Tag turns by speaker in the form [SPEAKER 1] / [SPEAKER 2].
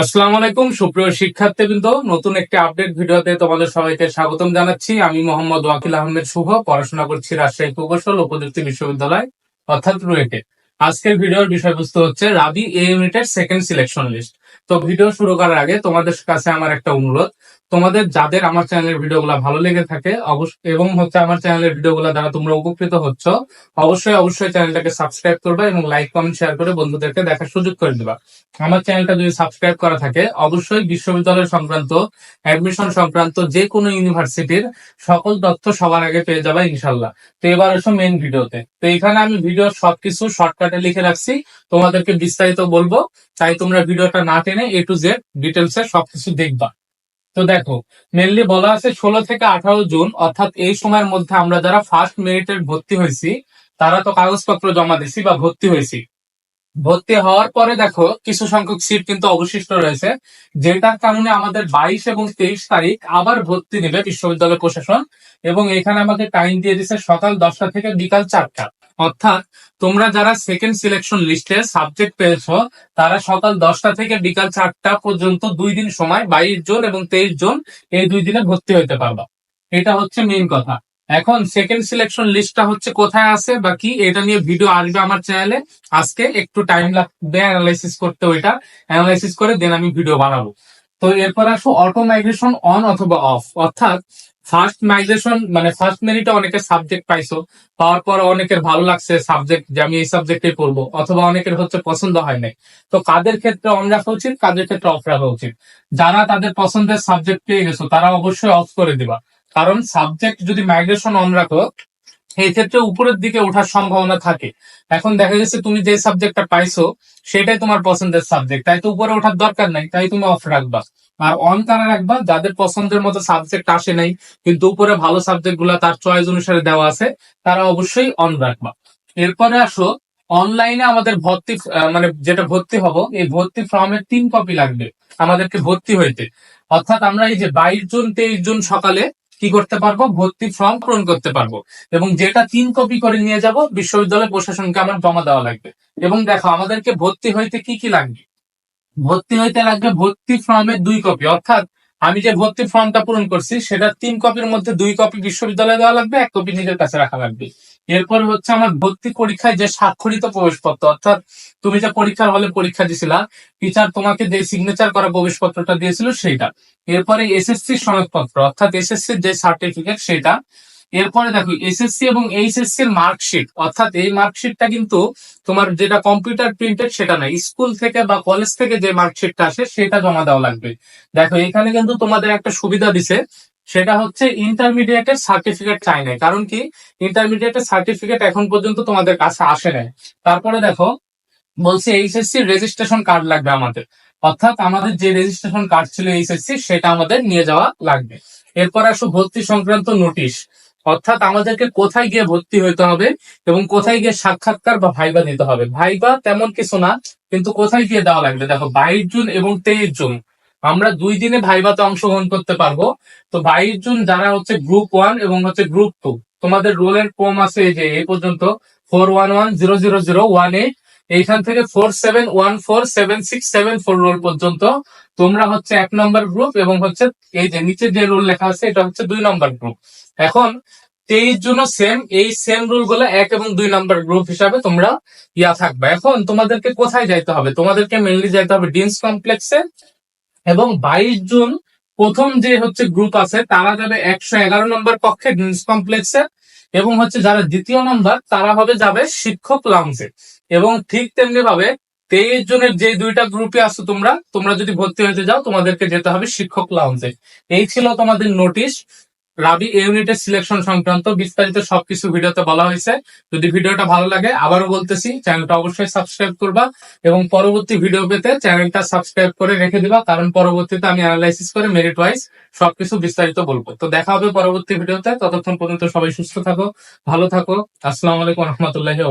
[SPEAKER 1] আসসালামু আলাইকুম, সুপ্রিয় শিক্ষার্থী শিক্ষার্থীবৃন্দ। নতুন একটি আপডেট ভিডিওতে তোমাদের সবাইকে স্বাগতম জানাচ্ছি। আমি মোহাম্মদ ওয়াকিল আহমেদ শুভ। পড়াশোনা করছি রাজশাহী প্রকৌশল ও বিশ্ববিদ্যালয়, অর্থাৎ রুয়েটে। আজকের ভিডিওর বিষয়বস্তু হচ্ছে রাবি এ ইউনিটের সেকেন্ড সিলেকশন লিস্ট তো ভিডিও শুরু করার আগে তোমাদের কাছে আমার একটা অনুরোধ। তোমাদের যাদের আমার চ্যানেলের ভিডিওগুলো ভালো লেগে থাকে অবশ্য এবং হচ্ছে আমার চ্যানেলের ভিডিওগুলো দ্বারা তোমরা উপকৃত হচ্ছ, অবশ্যই অবশ্যই চ্যানেলটাকে সাবস্ক্রাইব করবে এবং লাইক কমেন্ট শেয়ার করে বন্ধুদেরকে দেখার সুযোগ করে দিবা। আমার চ্যানেলটা যদি সাবস্ক্রাইব করা থাকে, অবশ্যই বিশ্ববিদ্যালয় সংক্রান্ত অ্যাডমিশন সংক্রান্ত যে কোনো ইউনিভার্সিটির সকল তথ্য সবার আগে পেয়ে যাবে ইনশাল্লাহ তো এবার আসো মেন ভিডিওতে তো এখানে আমি ভিডিওর সবকিছু শর্টকাটে লিখে রাখছি। তোমাদেরকে বিস্তারিত বলব। তাই তোমরা ভিডিওটা না টেনে এ টু জেড ডিটেলস ডিটেলসে সবকিছু দেখবা। তো দেখো মেনলি বলা আছে ষোলো থেকে আঠারো জুন, অর্থাৎ এই সময়ের মধ্যে আমরা যারা ফার্স্ট মেরিটের ভর্তি হয়েছি, তারা তো কাগজপত্র জমা দিছি বা ভর্তি হয়েছি। ভর্তি হওয়ার পরে দেখো, কিছু সংখ্যক সিট কিন্তু অবশিষ্ট রয়েছে, যেটার কারণে আমাদের বাইশ এবং তেইশ তারিখ আবার ভর্তি নেবে বিশ্ববিদ্যালয় প্রশাসন এবং এখানে আমাকে টাইম দিয়ে দিচ্ছে সকাল দশটা থেকে বিকাল চারটা। অর্থাৎ তোমরা যারা সেকেন্ড সিলেকশন লিস্টে সাবজেক্ট পেয়েছ, তারা সকাল দশটা থেকে বিকাল চারটা পর্যন্ত দুই দিন সময়, বাইশ জন এবং তেইশ জন এই দুই দিনে ভর্তি হতে পারবা। এটা হচ্ছে মেইন কথা। এখন সেকেন্ড সিলেকশন লিস্টটা হচ্ছে কোথায় আছে বা কি, এটা নিয়ে ভিডিও আসবে আমার চ্যানেলে আজকে একটু টাইম লাগবে অ্যানালাইসিস করতে ওইটা। অ্যানালাইসিস করে দেন আমি ভিডিও বানাবো। তো এরপর আসো অটো মাইগ্রেশন অন অথবা অফ অর্থাৎ ফার্স্ট মাইগ্রেশন মানে ফার্স্ট মেরিটে অনেকের সাবজেক্ট পাইছো, পাওয়ার পর অনেকের ভালো লাগছে সাবজেক্ট যে আমি এই সাবজেক্টে পড়ব, অথবা অনেকের হচ্ছে পছন্দ হয় নাই। তো কাদের ক্ষেত্রে অন রাখা উচিত, কাদের ক্ষেত্রে অফ রাখা উচিত? যারা তাদের পছন্দের সাবজেক্ট পেয়ে গেছো, তারা অবশ্যই অফ করে দিবা। কারণ সাবজেক্ট যদি মাইগ্রেশন অন রাখো এই ক্ষেত্রে উপরের দিকে ওঠার সম্ভাবনা থাকে। এখন দেখা গেছে তুমি যে সাবজেক্টটা পাইছো, সেটাই তোমার পছন্দের সাবজেক্ট তাই তো উপরে ওঠার দরকার নাই, তাই তুমি অফ রাখবা। আর অন তারা রাখবা? যাদের পছন্দের মতো সাবজেক্ট আসে নাই, কিন্তু উপরে ভালো সাবজেক্টগুলা তার চয়েস অনুসারে দেওয়া আছে, তারা অবশ্যই অন রাখবা। এরপরে আসো অনলাইনে আমাদের ভর্তি মানে যেটা ভর্তি হব, এই ভর্তি ফর্মের তিন কপি লাগবে আমাদেরকে ভর্তি হইতে। অর্থাৎ আমরা এই যে বাইশ জুন, তেইশ জুন সকালে কি করতে পারব? ভর্তি ফর্ম পূরণ করতে পারব। এবং যেটা তিন কপি করে নিয়ে যাব, বিশ্ববিদ্যালয় প্রশাসনকে আমার জমা দেওয়া লাগবে। এবং দেখো, আমাদেরকে ভর্তি হইতে কি কি লাগবে? ভর্তি হইতে লাগবে ভর্তি ফর্মের দুই কপি অর্থাৎ আমি যে ভর্তি ফর্মটা পূরণ করছি, সেটা তিন কপির মধ্যে দুই কপি বিশ্ববিদ্যালয়ে দেওয়া লাগবে, এক কপি নিজের কাছে রাখা লাগবে। এরপর হচ্ছে আমার ভর্তি পরীক্ষায় যে স্বাক্ষরিত প্রবেশপত্র, অর্থাৎ তুমি যে পরীক্ষার হলে পরীক্ষা দিছিলা টিচার তোমাকে যে সিগনেচার করা প্রবেশপত্রটা দিয়েছিল সেটা এরপরে এসএসসি সনদপত্র, অর্থাৎ এসএসসি যে সার্টিফিকেট সেটা এরপরে দেখো এসএসসি এবং এইচএসসি এর মার্কশিট অর্থাৎ এই মার্কশিটটা কিন্তু তোমার যেটা কম্পিউটার প্রিন্টেড সেটা না স্কুল থেকে বা কলেজ থেকে যে মার্কশিটটা আসে সেটা জমা দেওয়া লাগবে। দেখো, এখানে কিন্তু তোমাদের একটা সুবিধা দিছে, সেটা হচ্ছে ইন্টারমিডিয়েটের সার্টিফিকেট চাই নাই। কারণ কি? ইন্টারমিডিয়েটের সার্টিফিকেট এখন পর্যন্ত তোমাদের কাছে আসে নাই। তারপরে দেখো, বলছে এইচএসসি রেজিস্ট্রেশন কার্ড লাগবে আমাদের। অর্থাৎ আমাদের যে রেজিস্ট্রেশন কার্ড ছিল এইচএসসি সেটা আমাদের নিয়ে যাওয়া লাগবে। এরপর আসো ভর্তি সংক্রান্ত নোটিশ অর্থাৎ আমাদেরকে কোথায় গিয়ে ভর্তি হইতে হবে এবং কোথায় গিয়ে সাক্ষাৎকার বা ভাইবা দিতে হবে? ভাইবা তেমন কিছু না, কিন্তু কোথায় গিয়ে দেওয়া লাগবে? দেখো, বাইশ জুন এবং তেইশ জুন। আমরা দুই দিনে ভাইবাতে অংশগ্রহণ করতে পারব। তো বাইশ জুন যারা হচ্ছে গ্রুপ ওয়ান এবং হচ্ছে গ্রুপ টু তোমাদের রোলের কম আছে এই যে, এই পর্যন্ত four one one zero zero zero one eight এইখান থেকে four seven one four seven six seven four roll পর্যন্ত তোমরা হচ্ছে এক নম্বর গ্রুপ এবং হচ্ছে এই যে নিচে যে রোল লেখা আছে, এটা হচ্ছে দুই নম্বর গ্রুপ এখন তেইশ জনও সেম এই সেম রুলগুলো এক এবং দুই নম্বর গ্রুপ হিসাবে তোমরা ইয়া থাকবে। এখন তোমাদেরকে কোথায় যাইতে হবে? তোমাদেরকে মেনলি যাইতে হবে ডিন্স কমপ্লেক্সে এবং বাইশ জুন প্রথম যে হচ্ছে গ্রুপ আছে, তারা যাবে একশো এগারো নম্বর কক্ষে ডিন্স কমপ্লেক্সে এবং হচ্ছে যারা দ্বিতীয় নম্বর, তারা হবে যাবে শিক্ষক লাউঞ্জে এবং ঠিক তেমনি ভাবে তেইশ জনের যে দুইটা গ্রুপে আছো তোমরা তোমরা যদি ভর্তি হতে যাও তোমাদেরকে যেতে হবে শিক্ষক লাউঞ্জে এই ছিল তোমাদের নোটিশ রাবি ইউনিটের সিলেকশন সংক্রান্ত বিস্তারিত সবকিছু ভিডিওতে বলা হয়েছে। যদি ভিডিওটা ভালো লাগে, আবারও বলতেছি, চ্যানেলটা অবশ্যই সাবস্ক্রাইব করবা এবং পরবর্তী ভিডিও পেতে চ্যানেলটা সাবস্ক্রাইব করে রেখে দিবা, কারণ পরবর্তীতে আমি অ্যানালাইসিস করে মেরিট ওয়াইজ সবকিছু বিস্তারিত বলব। তো দেখা হবে পরবর্তী ভিডিওতে ততক্ষণ পর্যন্ত সবাই সুস্থ থাকো, ভালো থাকো। আসসালামু আলাইকুম রহমতুল্লাহি